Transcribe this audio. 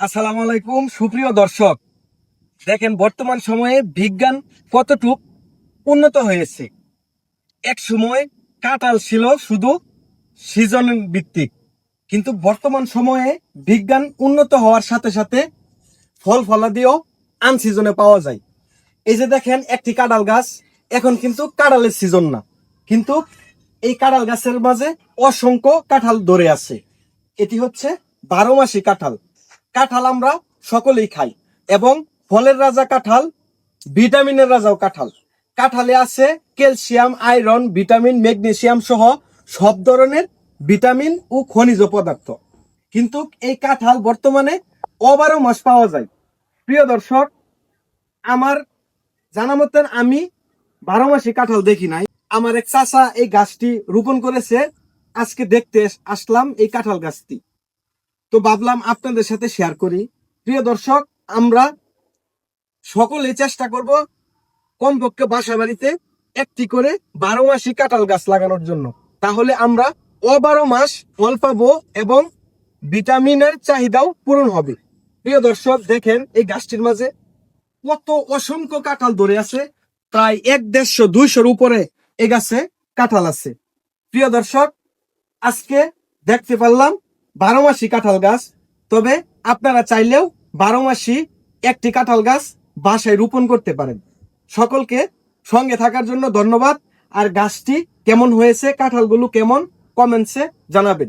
আসসালামু আলাইকুম, সুপ্রিয় দর্শক। দেখেন, বর্তমান সময়ে বিজ্ঞান কতটুক উন্নত হয়েছে? এক সময় কাঁঠাল ছিল শুধু সিজন ভিত্তিক, কিন্তু বর্তমান সময়ে বিজ্ঞান উন্নত হওয়ার সাথে সাথে ফল ফলাদিও আনসিজনে পাওয়া যায়। এই যে দেখেন, একটি কাঁঠাল গাছ এখন কিন্তু কাঁঠালের সিজন না, কিন্তু এই কাঁঠাল গাছের মাঝে অসংখ্য কাঁঠাল ধরে আছে। এটি হচ্ছে বারো মাসি কাঁঠাল। কাঁঠাল আমরা সকলেই খাই এবং ফলের রাজা কাঁঠাল, ভিটামিনের রাজাও কাঁঠাল। কাঁঠালে আছে ক্যালসিয়াম, আয়রন, ভিটামিন, ম্যাগনেসিয়াম সহ সব ধরনের ভিটামিন ও খনিজ পদার্থ। কিন্তু এই কাঁঠাল বর্তমানে অবারো মাস পাওয়া যায়। প্রিয় দর্শক, আমার জানা মতেন আমি বারো মাসে কাঁঠাল দেখি নাই। আমার এক চাচা এই গাছটি রোপণ করেছে। আজকে দেখতে আসলাম এই কাঁঠাল গাছটি। তো ভাবলাম আপনাদের সাথে শেয়ার করি। প্রিয় দর্শক, আমরা সকলে চেষ্টা করব কমপক্ষে বাসা বাড়িতে একটি করে বারো মাসি কাঁঠাল গাছ লাগানোর জন্য। তাহলে আমরা অবারো মাস ফল পাবো এবং ভিটামিনের চাহিদাও পূরণ হবে। প্রিয় দর্শক, দেখেন এই গাছটির মাঝে কত অসংখ্য কাঁঠাল ধরে আছে। প্রায় এক দেড়শো, দুইশোর উপরে এ গাছে কাঁঠাল আছে। প্রিয় দর্শক, আজকে দেখতে পারলাম বারো মাসি কাঁঠাল গাছ, তবে আপনারা চাইলেও বারো মাসি একটি কাঁঠাল গাছ বাসায় রোপণ করতে পারেন। সকলকে সঙ্গে থাকার জন্য ধন্যবাদ। আর গাছটি কেমন হয়েছে, কাঁঠালগুলো কেমন কমেন্টসে জানাবেন।